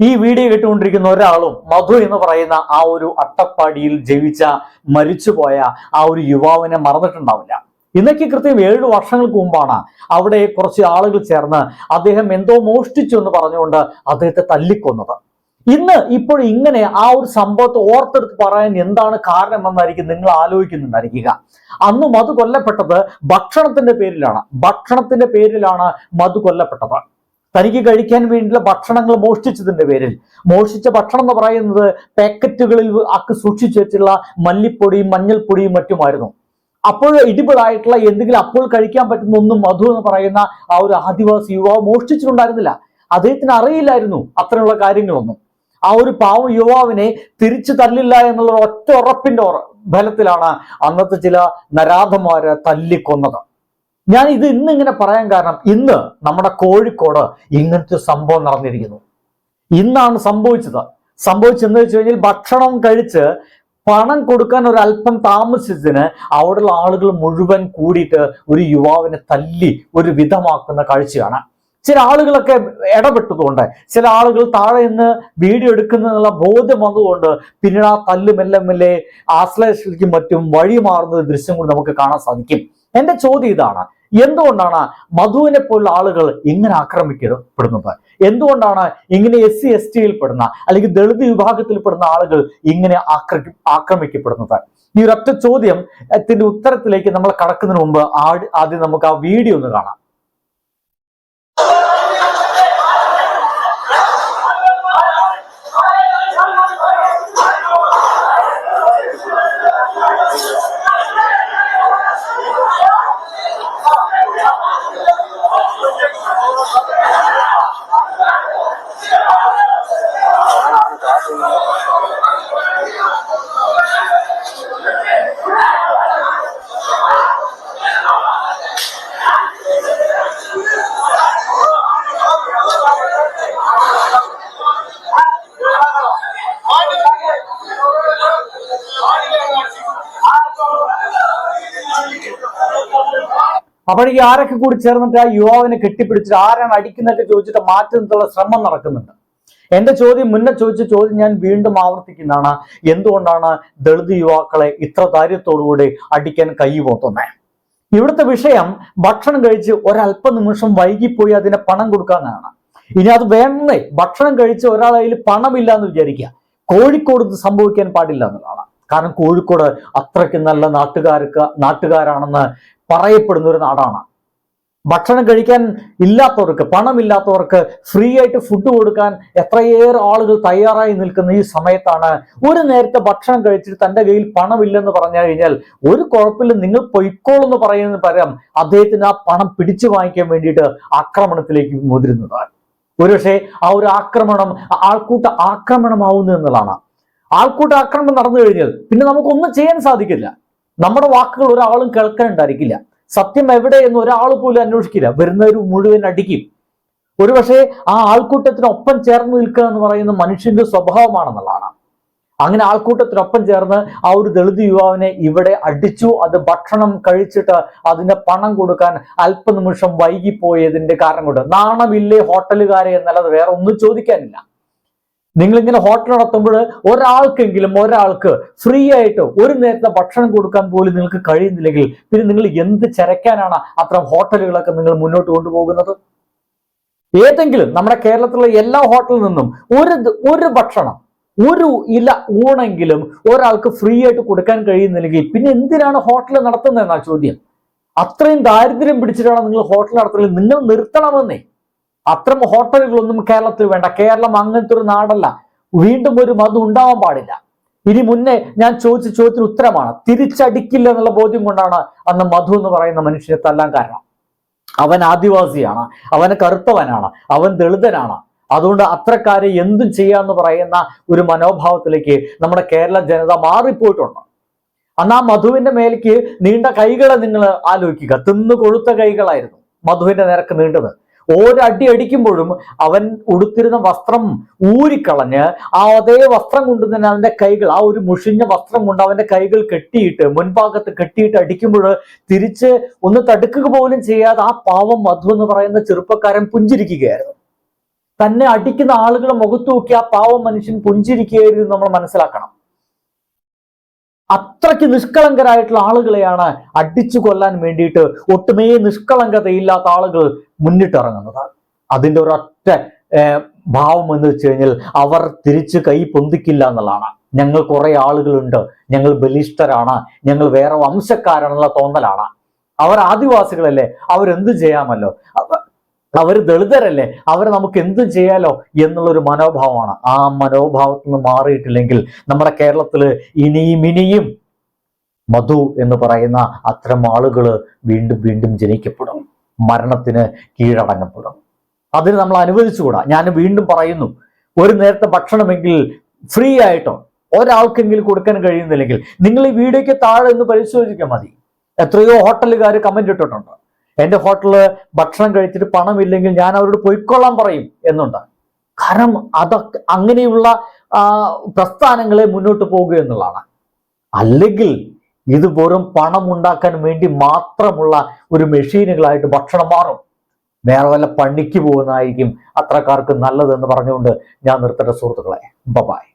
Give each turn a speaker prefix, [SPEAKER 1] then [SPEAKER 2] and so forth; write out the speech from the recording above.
[SPEAKER 1] ഈ വീഡിയോ കേട്ടുകൊണ്ടിരിക്കുന്ന ഒരാളും മധു എന്ന് പറയുന്ന ആ ഒരു അട്ടപ്പാടിയിൽ ജയിച്ച മരിച്ചുപോയ ആ ഒരു യുവാവിനെ മറന്നിട്ടുണ്ടാവില്ല. ഇന്നയ്ക്ക് കൃത്യം ഏഴ് വർഷങ്ങൾക്ക് മുമ്പാണ് അവിടെ കുറച്ച് ആളുകൾ ചേർന്ന് അദ്ദേഹം എന്തോ മോഷ്ടിച്ചു എന്ന് പറഞ്ഞുകൊണ്ട് അദ്ദേഹത്തെ തല്ലിക്കൊന്നത്. ഇന്ന് ഇപ്പോൾ ഇങ്ങനെ ആ ഒരു സംഭവത്തെ ഓർത്തെടുത്ത് പറയാൻ എന്താണ് കാരണമെന്നായിരിക്കും നിങ്ങൾ ആലോചിക്കുന്നുണ്ടായിരിക്കുക. അന്ന് മധു കൊല്ലപ്പെട്ടത് ഭക്ഷണത്തിന്റെ പേരിലാണ്. ഭക്ഷണത്തിന്റെ പേരിലാണ് മധു കൊല്ലപ്പെട്ടത്. തനിക്ക് കഴിക്കാൻ വേണ്ടിയുള്ള ഭക്ഷണങ്ങൾ മോഷ്ടിച്ചതിന്റെ പേരിൽ. മോഷ്ടിച്ച ഭക്ഷണം എന്ന് പറയുന്നത് പാക്കറ്റുകളിൽ അക്ക് സൂക്ഷിച്ചു വെച്ചുള്ള മല്ലിപ്പൊടിയും മഞ്ഞൾപ്പൊടിയും മറ്റുമായിരുന്നു. അപ്പോൾ ഇടിപെടായിട്ടുള്ള എന്തെങ്കിലും അപ്പോൾ കഴിക്കാൻ പറ്റുന്ന ഒന്നും മധു എന്ന് പറയുന്ന ആ ഒരു ആദിവാസി യുവാവ് മോഷ്ടിച്ചിട്ടുണ്ടായിരുന്നില്ല. അദ്ദേഹത്തിന് അറിയില്ലായിരുന്നു അത്തരമുള്ള കാര്യങ്ങളൊന്നും. ആ ഒരു പാവം യുവാവിനെ തിരിച്ചു തല്ലില്ല എന്നുള്ള ഒറ്റ ഉറപ്പിന്റെ ഫലത്തിലാണ് അന്നത്തെ ചില നരാധന്മാരെ തല്ലിക്കൊന്നത്. ഞാൻ ഇത് ഇന്ന് ഇങ്ങനെ പറയാൻ കാരണം ഇന്ന് നമ്മുടെ കോഴിക്കോട് ഇങ്ങനത്തെ സംഭവം നടന്നിരിക്കുന്നു. ഇന്നാണ് സംഭവിച്ചത്. സംഭവിച്ചെന്ന് വെച്ച് കഴിഞ്ഞാൽ ഭക്ഷണം കഴിച്ച് പണം കൊടുക്കാൻ ഒരു അല്പം താമസിച്ചതിന് അവിടെയുള്ള ആളുകൾ മുഴുവൻ കൂടിയിട്ട് ഒരു യുവാവിനെ തല്ലി ഒരു വിധമാക്കുന്ന കാഴ്ചയാണ്. ചില ആളുകളൊക്കെ ഇടപെട്ടതുകൊണ്ട് ചില ആളുകൾ താഴെ നിന്ന് വീഡിയോ എടുക്കുന്നതിനുള്ള ബോധ്യം വന്നതുകൊണ്ട് പിന്നീട് ആ തല്ല് മെല്ലെ ആശ്ലേഷയ്ക്കും മറ്റും വഴി മാറുന്ന ഒരു ദൃശ്യം കൂടി നമുക്ക് കാണാൻ സാധിക്കും. എന്റെ ചോദ്യം ഇതാണ്. എന്തുകൊണ്ടാണ് മധുവിനെ പോലുള്ള ആളുകൾ ഇങ്ങനെ ആക്രമിക്കപ്പെടുന്നത്? എന്തുകൊണ്ടാണ് ഇങ്ങനെ എസ് സി എസ് ടിയിൽ പെടുന്ന അല്ലെങ്കിൽ ദളിത് വിഭാഗത്തിൽപ്പെടുന്ന ആളുകൾ ഇങ്ങനെ ആക്രമി ആക്രമിക്കപ്പെടുന്നത്? ഈ ഒരൊറ്റ ചോദ്യം ഉത്തരത്തിലേക്ക് നമ്മൾ കടക്കുന്നതിന് മുമ്പ് ആദ്യം നമുക്ക് ആ വീഡിയോ ഒന്ന് കാണാം. അപ്പോഴേക്ക് ആരൊക്കെ കൂടി ചേർന്നിട്ട് ആ യുവാവിനെ കെട്ടിപ്പിടിച്ചിട്ട് ആരാണ് അടിക്കുന്നൊക്കെ ചോദിച്ചിട്ട് മാറ്റി ശ്രമം നടക്കുന്നുണ്ട്? എന്റെ ചോദ്യം മുന്നേ ചോദിച്ച ചോദ്യം ഞാൻ വീണ്ടും ആവർത്തിക്കുന്നതാണ്. എന്തുകൊണ്ടാണ് ദളിത് യുവാക്കളെ ഇത്ര ധൈര്യത്തോടുകൂടി അടിക്കാൻ കൈ പോത്തുന്നത് ഇവിടുത്തെ വിഷയം ഭക്ഷണം കഴിച്ച് ഒരല്പ നിമിഷം വൈകിപ്പോയി അതിന് പണം കൊടുക്കാനാണ്. ഇനി അത് വേണ്ടേ? ഭക്ഷണം കഴിച്ച് ഒരാൾ അതിൽ പണമില്ല എന്ന് വിചാരിക്കുക. കോഴിക്കോട് ഇത് സംഭവിക്കാൻ പാടില്ല എന്നുള്ളതാണ്. കാരണം കോഴിക്കോട് അത്രയ്ക്ക് നല്ല നാട്ടുകാർക്ക് നാട്ടുകാരാണെന്ന് പറയപ്പെടുന്ന ഒരു നാടാണ്. ഭക്ഷണം കഴിക്കാൻ ഇല്ലാത്തവർക്ക് പണമില്ലാത്തവർക്ക് ഫ്രീ ആയിട്ട് ഫുഡ് കൊടുക്കാൻ എത്രയേറെ ആളുകൾ തയ്യാറായി നിൽക്കുന്ന ഈ സമയത്താണ് ഒരു നേരത്തെ ഭക്ഷണം കഴിച്ചിട്ട് തന്റെ കയ്യിൽ പണമില്ലെന്ന് പറഞ്ഞു കഴിഞ്ഞാൽ ഒരു കുഴപ്പമില്ല നിങ്ങൾ പൊയ്ക്കോളെന്ന് പറയുന്നതിന് പകരം അദ്ദേഹത്തിന് ആ പണം പിടിച്ചു വാങ്ങിക്കാൻ വേണ്ടിയിട്ട് ആക്രമണത്തിലേക്ക് മുതിരുന്നതാണ്. ഒരുപക്ഷെ ആ ഒരു ആക്രമണം ആൾക്കൂട്ട ആക്രമണമാവുന്നു എന്നുള്ളതാണ്. ആൾക്കൂട്ട ആക്രമണം നടന്നു കഴിഞ്ഞാൽ പിന്നെ നമുക്കൊന്നും ചെയ്യാൻ സാധിക്കില്ല. നമ്മുടെ വാക്കുകൾ ഒരാളും കേൾക്കാനുണ്ടായിരിക്കില്ല. സത്യം എവിടെ എന്ന് ഒരാൾ പോലും അന്വേഷിക്കില്ല. വരുന്നവർ മുഴുവൻ അടിക്കും. ഒരുപക്ഷെ ആ ആൾക്കൂട്ടത്തിനൊപ്പം ചേർന്ന് നിൽക്കുക എന്ന് പറയുന്ന മനുഷ്യന്റെ സ്വഭാവമാണെന്നുള്ളതാണ്. അങ്ങനെ ആൾക്കൂട്ടത്തിനൊപ്പം ചേർന്ന് ആ ഒരു ദളിത് യുവാവിനെ ഇവിടെ അടിച്ചു അത് ഭക്ഷണം കഴിച്ചിട്ട് അതിന്റെ പണം കൊടുക്കാൻ അല്പനിമിഷം വൈകിപ്പോയതിന്റെ കാരണം കൊണ്ട്. നാണമില്ലേ ഹോട്ടലുകാരെ എന്നല്ലാതെ വേറെ ഒന്നും ചോദിക്കാനില്ല. നിങ്ങൾ ഇങ്ങനെ ഹോട്ടൽ നടത്തുമ്പോൾ ഒരാൾക്കെങ്കിലും ഒരാൾക്ക് ഫ്രീ ആയിട്ട് ഒരു നേരത്തെ ഭക്ഷണം കൊടുക്കാൻ പോലും നിങ്ങൾക്ക് കഴിയുന്നില്ലെങ്കിൽ പിന്നെ നിങ്ങൾ എന്ത് ചരക്കാനാണ് അത്തരം ഹോട്ടലുകളൊക്കെ നിങ്ങൾ മുന്നോട്ട് കൊണ്ടുപോകുന്നത്? ഏതെങ്കിലും നമ്മുടെ കേരളത്തിലുള്ള എല്ലാ ഹോട്ടലിൽ നിന്നും ഒരു ഒരു ഭക്ഷണം ഒരു ഇല ഊണെങ്കിലും ഒരാൾക്ക് ഫ്രീ ആയിട്ട് കൊടുക്കാൻ കഴിയുന്നില്ലെങ്കിൽ പിന്നെ എന്തിനാണ് ഹോട്ടൽ നടത്തുന്നത് എന്നാ ചോദ്യം? അത്രയും ദാരിദ്ര്യം പിടിച്ചിട്ടാണ് നിങ്ങൾ ഹോട്ടൽ നടത്തുന്നത്. നിങ്ങൾ നിർത്തണമെന്നേ. അത്തരം ഹോട്ടലുകളൊന്നും കേരളത്തിൽ വേണ്ട. കേരളം അങ്ങനത്തെ ഒരു നാടല്ല. വീണ്ടും ഒരു മതം ഉണ്ടാവാൻ പാടില്ല. ഇനി മുന്നേ ഞാൻ ചോദിച്ച ചോദ്യത്തിന് ഉത്തരമാണ്. തിരിച്ചടിക്കില്ല എന്നുള്ള ബോധ്യം കൊണ്ടാണ് അന്ന് മധു എന്ന് പറയുന്ന മനുഷ്യനെ തല്ലാൻ കാരണം. അവൻ ആദിവാസിയാണ്. അവൻ കറുത്തവനാണ്. അവൻ ദളിതനാണ്. അതുകൊണ്ട് അത്രക്കാരെ എന്തും ചെയ്യാന്ന് പറയുന്ന ഒരു മനോഭാവത്തിലേക്ക് നമ്മുടെ കേരള ജനത മാറിപ്പോയിട്ടുണ്ട്. അന്ന് ആ മധുവിന്റെ മേലേക്ക് നീണ്ട കൈകളെ നിങ്ങൾ ആലോചിക്കുക. തിന്നു കൊഴുത്ത കൈകളായിരുന്നു മധുവിന്റെ നിരക്ക് നീണ്ടത്. ഓരോ അടി അടിക്കുമ്പോഴും അവൻ ഉടുത്തിരുന്ന വസ്ത്രം ഊരിക്കളഞ്ഞ് ആ അതേ വസ്ത്രം കൊണ്ട് തന്നെ അവന്റെ കൈകൾ ആ ഒരു മുഷിഞ്ഞ വസ്ത്രം കൊണ്ട് അവന്റെ കൈകൾ കെട്ടിയിട്ട് മുൻഭാഗത്ത് കെട്ടിയിട്ട് അടിക്കുമ്പോൾ തിരിച്ച് ഒന്ന് തടുക്കുക പോലും ചെയ്യാതെ ആ പാവം മധു എന്ന് പറയുന്ന ചെറുപ്പക്കാരൻ പുഞ്ചിരിക്കുകയായിരുന്നു. തന്നെ അടിക്കുന്ന ആളുകളെ മുഖത്ത് നോക്കി ആ പാവം മനുഷ്യൻ പുഞ്ചിരിക്കുകയായിരുന്നു നമ്മൾ മനസ്സിലാക്കണം. അത്രയ്ക്ക് നിഷ്കളങ്കരായിട്ടുള്ള ആളുകളെയാണ് അടിച്ചു കൊല്ലാൻ വേണ്ടിയിട്ട് ഒട്ടുമേ നിഷ്കളങ്കതയില്ലാത്ത ആളുകൾ മുന്നിട്ടിറങ്ങുന്നത്. അതിന്റെ ഒരൊറ്റ ഭാവം എന്ന് വെച്ച് കഴിഞ്ഞാൽ അവർ തിരിച്ച് കൈ പൊന്തിക്കില്ല എന്നുള്ളതാണ്. ഞങ്ങൾ കുറെ ആളുകളുണ്ട്. ഞങ്ങൾ ബലിഷ്ഠരാണ്. ഞങ്ങൾ വേറെ വംശക്കാരാണെന്നുള്ള തോന്നലാണ്. അവർ ആദിവാസികളല്ലേ? അവരെന്ത് ചെയ്യാമല്ലോ? അവർ ദളിതരല്ലേ? അവരെ നമുക്ക് എന്തും ചെയ്യാലോ എന്നുള്ളൊരു മനോഭാവമാണ്. ആ മനോഭാവത്തിൽ നിന്ന് മാറിയിട്ടില്ലെങ്കിൽ നമ്മുടെ കേരളത്തിൽ ഇനിയും ഇനിയും മധു എന്ന് പറയുന്ന അത്തരം ആളുകൾ വീണ്ടും വീണ്ടും ജനിക്കപ്പെടും. മരണത്തിന് കീഴടങ്ങപ്പെടും. അതിന് നമ്മൾ അനുവദിച്ചുകൂടാ. ഞാൻ വീണ്ടും പറയുന്നു. ഒരു നേരത്തെ ഭക്ഷണമെങ്കിൽ ഫ്രീ ആയിട്ടോ? ഒരാൾക്കെങ്കിലും കൊടുക്കാൻ കഴിയുന്നില്ലെങ്കിൽ നിങ്ങൾ ഈ വീഡിയോയ്ക്ക് താഴെ ഒന്ന് പരിശോധിക്കാൻ മതി. എത്രയോ ഹോട്ടലുകാർ കമന്റ് ഇട്ടിട്ടുണ്ട്. എന്റെ ഹോട്ടലിൽ ഭക്ഷണം കഴിച്ചിട്ട് പണമില്ലെങ്കിൽ ഞാൻ അവരോട് പൊയ്ക്കൊള്ളാൻ പറയും എന്നുണ്ട്. കാരണം അതൊക്കെ അങ്ങനെയുള്ള പ്രസ്ഥാനങ്ങളെ മുന്നോട്ട് പോകുക എന്നുള്ളതാണ്. അല്ലെങ്കിൽ ഇത് വെറും പണം ഉണ്ടാക്കാൻ വേണ്ടി മാത്രമുള്ള ഒരു മെഷീനുകളായിട്ട് ഭക്ഷണം മാറും. വേറെ വല്ല പണിക്ക് പോകുന്നതായിരിക്കും അത്രക്കാർക്ക് നല്ലതെന്ന് പറഞ്ഞുകൊണ്ട് ഞാൻ നിർത്തട്ടെ സുഹൃത്തുക്കളെ. ബബായ്